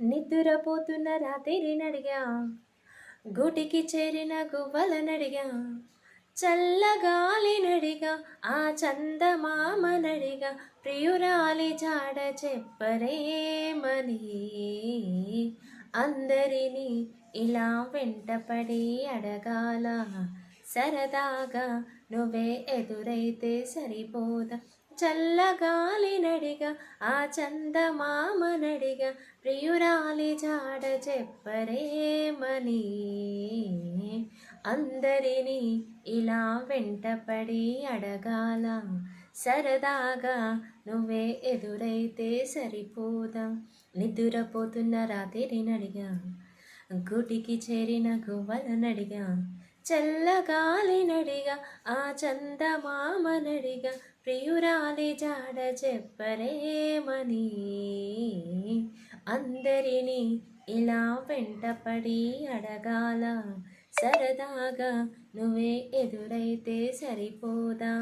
నిద్రపోతున్న రాత్రి నడిగా గూటికి చేరిన గువ్వల నడిగా చల్లగాలి నడిగా ఆ చందమామ నడిగా ప్రియురాలి జాడ చెప్పరేమని అందరినీ ఇలా వెంటపడి అడగాల. సరదాగా నువ్వే ఎదురైతే సరిపోదా? చల్లగాలినడిగా ఆ చందమామనడిగా ప్రియురాలి జాడ చెప్పరేమని అందరినీ ఇలా వెంటపడి అడగాల సరదాగా నువ్వే ఎదురైతే సరిపోదా. నిద్రపోతున్న రాత్రి నడిగా గుటికి చేరిన గువ్వల నడిగా చల్లగాలి నడిగా ఆ చందమామ నడిగా ప్రియురాలి జాడ చెప్పరేమని అందరినీ ఇలా వెంటపడి అడగాల సరదాగా నువ్వే ఎదురైతే సరిపోదా?